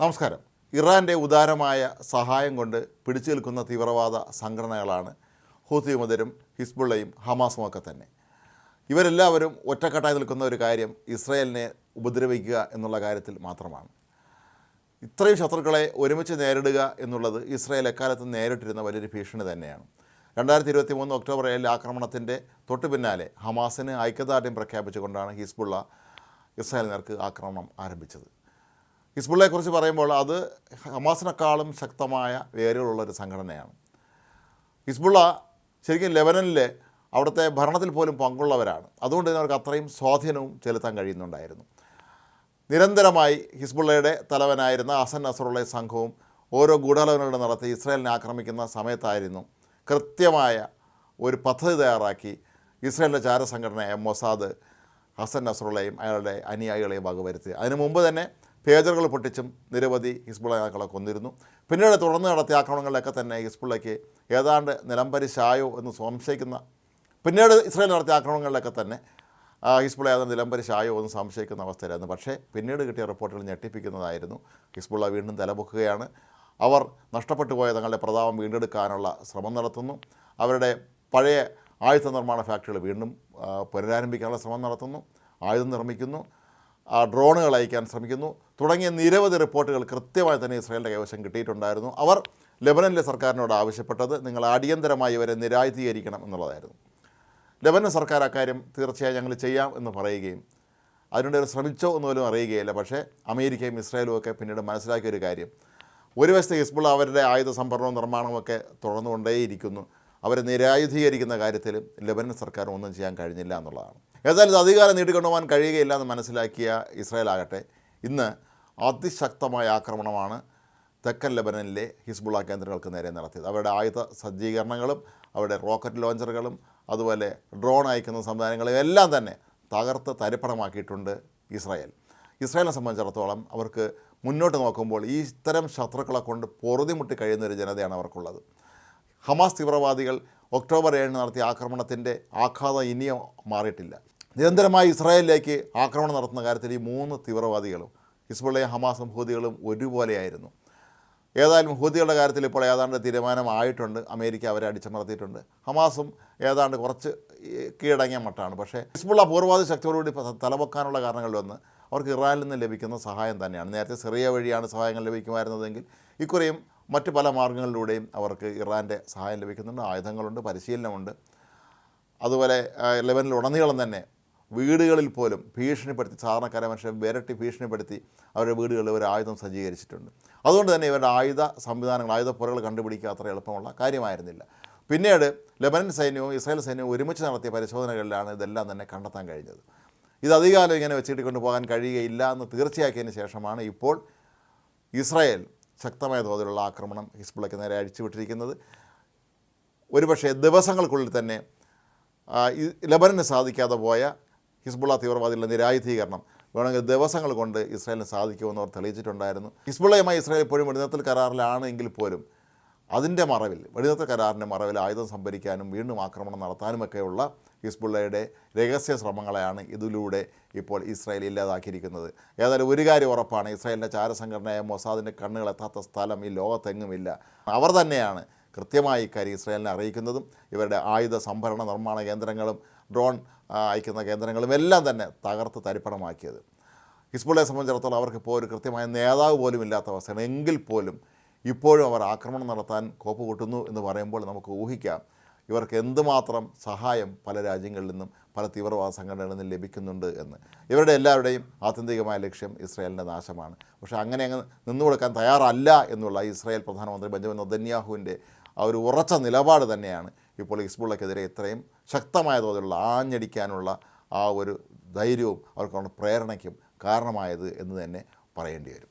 നമസ്കാരം. ഇറാന്റെ ഉദാരമായ സഹായം കൊണ്ട് പിടിച്ചു നിൽക്കുന്ന തീവ്രവാദ സംഘടനകളാണ് ഹൂത്തി മുതലും ഹിസ്ബുള്ളയും ഹമാസും ഒക്കെ തന്നെ. ഇവരെല്ലാവരും ഒറ്റക്കെട്ടായി നിൽക്കുന്ന ഒരു കാര്യം ഇസ്രയേലിനെ ഉപദ്രവിക്കുക എന്നുള്ള കാര്യത്തിൽ മാത്രമാണ്. ഇത്രയും ശത്രുക്കളെ ഒരുമിച്ച് നേരിടുക എന്നുള്ളത് ഇസ്രായേൽ എക്കാലത്തും നേരിട്ടിരുന്ന വലിയൊരു ഭീഷണി തന്നെയാണ്. രണ്ടായിരത്തി ഇരുപത്തി മൂന്ന് ഒക്ടോബർ ഏഴിലെ ആക്രമണത്തിന്റെ തൊട്ടു പിന്നാലെ ഹമാസിന് ഐക്യദാർഢ്യം പ്രഖ്യാപിച്ചുകൊണ്ടാണ് ഹിസ്ബുള്ള ഇസ്രായേൽ നേർക്ക് ആക്രമണം ആരംഭിച്ചത്. ഹിസ്ബുള്ളയെക്കുറിച്ച് പറയുമ്പോൾ അത് ഹമാസിനേക്കാളും ശക്തമായ വേരുകളുള്ളൊരു സംഘടനയാണ്. ഹിസ്ബുള്ള ശരിക്കും ലെബനനിലെ അവിടുത്തെ ഭരണത്തിൽ പോലും പങ്കുള്ളവരാണ്. അതുകൊണ്ട് തന്നെ അവർക്ക് അത്രയും സ്വാധീനവും ചെലുത്താൻ കഴിയുന്നുണ്ടായിരുന്നു. നിരന്തരമായി ഹിസ്ബുള്ളയുടെ തലവനായിരുന്ന അസൻ നസറുള്ള സംഘവും ഓരോ ഗൂഢാലോചനകൾ നടത്തി ഇസ്രായേലിനെ ആക്രമിക്കുന്ന സമയത്തായിരുന്നു കൃത്യമായ ഒരു പദ്ധതി തയ്യാറാക്കി ഇസ്രായേലിന്റെ ചാരസംഘടനയായ മൊസാദ് ഹസൻ നസറുള്ളയും അയാളുടെ അനുയായികളെയും വകവരുത്തി അതിനു മുമ്പ് തന്നെ പേജറുകൾ പൊട്ടിച്ചും നിരവധി ഹിസ്ബുള്ള നേതാക്കളെ കൊന്നിരുന്നു. പിന്നീട് തുടർന്ന് നടത്തിയ ആക്രമണങ്ങളിലൊക്കെ തന്നെ ഹിസ്ബുള്ളയ്ക്ക് ഏതാണ്ട് നിലംപരിശായോ എന്ന് സംശയിക്കുന്ന പിന്നീട് ഇസ്രായേൽ നടത്തിയ ആക്രമണങ്ങളിലൊക്കെ തന്നെ ഹിസ്ബുള ഏതാണ്ട് നിലംപരിശായോ എന്ന് സംശയിക്കുന്ന അവസ്ഥയിലായിരുന്നു. പക്ഷേ പിന്നീട് കിട്ടിയ റിപ്പോർട്ടുകൾ ഞെട്ടിപ്പിക്കുന്നതായിരുന്നു. ഹിസ്ബുള്ള വീണ്ടും തലപൊക്കുകയാണ്. അവർ നഷ്ടപ്പെട്ടു പോയ തങ്ങളുടെ പ്രതാപം വീണ്ടെടുക്കാനുള്ള ശ്രമം നടത്തുന്നു. അവരുടെ പഴയ ആയുധ നിർമ്മാണ ഫാക്ടറികൾ വീണ്ടും പുനരാരംഭിക്കാനുള്ള ശ്രമം നടത്തുന്നു. ആയുധം നിർമ്മിക്കുന്നു. ഡ്രോണുകൾ അയക്കാൻ ശ്രമിക്കുന്നു. തുടങ്ങിയ നിരവധി റിപ്പോർട്ടുകൾ കൃത്യമായി തന്നെ ഇസ്രായേലിന്റെ കൈവശം കിട്ടിയിട്ടുണ്ടായിരുന്നു. അവർ ലെബനനിലെ സർക്കാരിനോട് ആവശ്യപ്പെട്ടത് നിങ്ങൾ അടിയന്തരമായി ഇവരെ നിരായുധീകരിക്കണം എന്നുള്ളതായിരുന്നു. ലെബനൻ സർക്കാർ അക്കാര്യം തീർച്ചയായും ഞങ്ങൾ ചെയ്യാം എന്ന് പറയുകയും അതിനുവേണ്ടി അവർ ശ്രമിച്ചോ എന്ന് പോലും അറിയുകയില്ല. പക്ഷേ അമേരിക്കയും ഇസ്രായേലും ഒക്കെ പിന്നീട് മനസ്സിലാക്കിയ ഒരു കാര്യം. ഒരു വശത്ത് ഹിസ്ബുൾ അവരുടെ ആയുധ സംഭരണവും നിർമ്മാണവും ഒക്കെ തുടർന്നുകൊണ്ടേയിരിക്കുന്നു. അവരെ നിരായുധീകരിക്കുന്ന കാര്യത്തിൽ ലെബനൻ സർക്കാർ ഒന്നും ചെയ്യാൻ കഴിഞ്ഞില്ല എന്നുള്ളതാണ്. ഏതായാലും ഇത് അധികാരം നീട്ടിക്കൊണ്ടുപോകാൻ കഴിയുകയില്ല എന്ന് മനസ്സിലാക്കിയ ഇസ്രായേൽ ആകട്ടെ ഇന്ന് അതിശക്തമായ ആക്രമണമാണ് തെക്കൻ ലബനനിലെ ഹിസ്ബുള്ള കേന്ദ്രങ്ങൾക്ക് നേരെ നടത്തിയത്. അവരുടെ ആയുധ സജ്ജീകരണങ്ങളും അവരുടെ റോക്കറ്റ് ലോഞ്ചറുകളും അതുപോലെ ഡ്രോൺ അയക്കുന്ന സംവിധാനങ്ങളും എല്ലാം തന്നെ തകർത്ത് തരിപ്പണമാക്കിയിട്ടുണ്ട് ഇസ്രായേൽ. ഇസ്രായേലിനെ സംബന്ധിച്ചിടത്തോളം അവർക്ക് മുന്നോട്ട് നോക്കുമ്പോൾ ഈ ഇത്തരം ശത്രുക്കളെ കൊണ്ട് പൊറുതിമുട്ടി കഴിയുന്ന ഒരു ജനതയാണ് അവർക്കുള്ളത്. ഹമാസ് തീവ്രവാദികൾ ഒക്ടോബർ ഏഴിന് നടത്തിയ ആക്രമണത്തിന്റെ ആഘാതം ഇനിയും മാറിയിട്ടില്ല. നിരന്തരമായി ഇസ്രായേലിലേക്ക് ആക്രമണം നടത്തുന്ന കാര്യത്തിൽ ഈ മൂന്ന് തീവ്രവാദികളും ഹിസ്ബുള്ളയും ഹമാസും ഹൂതികളും ഒരുപോലെയായിരുന്നു. ഏതായാലും ഹൂതികളുടെ കാര്യത്തിൽ ഇപ്പോൾ ഏതാണ്ട് തീരുമാനമായിട്ടുണ്ട്. അമേരിക്ക അവരെ അടിച്ചമർത്തിയിട്ടുണ്ട്. ഹമാസും ഏതാണ്ട് കുറച്ച് കീഴടങ്ങിയ മട്ടാണ്. പക്ഷേ ഹിസ്ബുള്ള പൂർവാദി ശക്തിയോടുകൂടി തലപൊക്കാനുള്ള കാരണങ്ങളിലൊന്ന് അവർക്ക് ഇറാനിൽ നിന്ന് ലഭിക്കുന്ന സഹായം തന്നെയാണ്. നേരത്തെ സിറിയ വഴിയാണ് സഹായങ്ങൾ ലഭിക്കുമായിരുന്നതെങ്കിൽ ഇക്കുറിയും മറ്റ് പല മാർഗങ്ങളിലൂടെയും അവർക്ക് ഇറാന്റെ സഹായം ലഭിക്കുന്നുണ്ട്. ആയുധങ്ങളുണ്ട് പരിശീലനമുണ്ട്. അതുപോലെ ലെവനിലുടനീളം തന്നെ വീടുകളിൽ പോലും ഭീഷണിപ്പെടുത്തി സാധാരണക്കാരെ മനുഷ്യരെ വിരട്ടി ഭീഷണിപ്പെടുത്തി അവരുടെ വീടുകളിൽ ഒരു ആയുധം സജ്ജീകരിച്ചിട്ടുണ്ട്. അതുകൊണ്ട് തന്നെ ഇവരുടെ ആയുധ സംവിധാനങ്ങൾ ആയുധ പുറകൾ കണ്ടുപിടിക്കുക അത്ര എളുപ്പമുള്ള കാര്യമായിരുന്നില്ല. പിന്നീട് ലെബനൻ സൈന്യവും ഇസ്രായേൽ സൈന്യവും ഒരുമിച്ച് നടത്തിയ പരിശോധനകളിലാണ് ഇതെല്ലാം തന്നെ കണ്ടെത്താൻ കഴിഞ്ഞത്. ഇത് അധികാലം ഇങ്ങനെ വെച്ചിട്ട് കൊണ്ടുപോകാൻ കഴിയുകയില്ല എന്ന് തീർച്ചയാക്കിയതിന് ശേഷമാണ് ഇപ്പോൾ ഇസ്രായേൽ ശക്തമായ തോതിലുള്ള ആക്രമണം ഹിസ്ബുള്ളയ്ക്ക് നേരെ അഴിച്ചുവിട്ടിരിക്കുന്നത്. ഒരുപക്ഷെ ദിവസങ്ങൾക്കുള്ളിൽ തന്നെ ലബനന് സാധിക്കാതെ പോയ ഹിസ്ബുള്ള തീവ്രവാദികളുടെ നിരായുധീകരണം വേണമെങ്കിൽ ദിവസങ്ങൾ കൊണ്ട് ഇസ്രായേലിന് സാധിക്കുമെന്ന് അവർ തെളിയിച്ചിട്ടുണ്ടായിരുന്നു. ഹിസ്ബുള്ളയുമായി ഇസ്രായേൽ ഇപ്പോഴും വെടിനിർത്തൽ കരാറിലാണ് എങ്കിൽ പോലും അതിന്റെ മറവിൽ വെടിനിർത്തൽ കരാറിന്റെ മറവിൽ ആയുധം സംഭരിക്കാനും വീണ്ടും ആക്രമണം നടത്താനുമൊക്കെയുള്ള ഹിസ്ബുള്ളയുടെ രഹസ്യ ശ്രമങ്ങളെയാണ് ഇതിലൂടെ ഇപ്പോൾ ഇസ്രായേൽ ഇല്ലാതാക്കിയിരിക്കുന്നത്. ഏതായാലും ഒരു കാര്യം ഉറപ്പാണ് ഇസ്രായേലിന്റെ ചാരസംഘടനയായ മൊസാദിന്റെ കണ്ണുകൾ എത്താത്ത സ്ഥലം ഈ ലോകത്തെങ്ങുമില്ല. അവർ തന്നെയാണ് കൃത്യമായി ഇക്കാര്യം ഇസ്രായേലിനെ അറിയിക്കുന്നതും ഇവരുടെ ആയുധ സംഭരണ നിർമ്മാണ കേന്ദ്രങ്ങളും ഡ്രോൺ അയക്കുന്ന കേന്ദ്രങ്ങളും എല്ലാം തന്നെ തകർത്ത് തരിപ്പണമാക്കിയത്. ഹിസ്ബുള്ളയെ സംബന്ധിച്ചിടത്തോളം അവർക്ക് ഇപ്പോൾ ഒരു കൃത്യമായ നേതാവ് പോലും ഇല്ലാത്ത അവസ്ഥയാണ്. എങ്കിൽ പോലും ഇപ്പോഴും അവർ ആക്രമണം നടത്താൻ കോപ്പ് കൂട്ടുന്നു എന്ന് പറയുമ്പോൾ നമുക്ക് ഊഹിക്കാം. ഇവർക്ക് എന്തുമാത്രം സഹായം പല രാജ്യങ്ങളിൽ നിന്നും പല തീവ്രവാദ സംഘടനകളിൽ നിന്നും ലഭിക്കുന്നുണ്ട് എന്ന്. ഇവരുടെ എല്ലാവരുടെയും ആത്യന്തികമായ ലക്ഷ്യം ഇസ്രായേലിന്റെ നാശമാണ്. പക്ഷേ അങ്ങനെ അങ്ങ് നിന്നു കൊടുക്കാൻ തയ്യാറല്ല എന്നുള്ള ഇസ്രായേൽ പ്രധാനമന്ത്രി ബെഞ്ചമിൻ നദന്യാഹുവിന്റെ ആ ഒരു ഉറച്ച നിലപാട് തന്നെയാണ് ഇപ്പോൾ ഹിസ്ബുള്ളക്കെതിരെ ഇത്രയും ശക്തമായ തോതിലുള്ള ആഞ്ഞടിക്കാനുള്ള ആ ഒരു ധൈര്യവും അവർക്കുള്ള പ്രേരണയ്ക്കും കാരണമായത് എന്ന് തന്നെ പറയേണ്ടി വരും.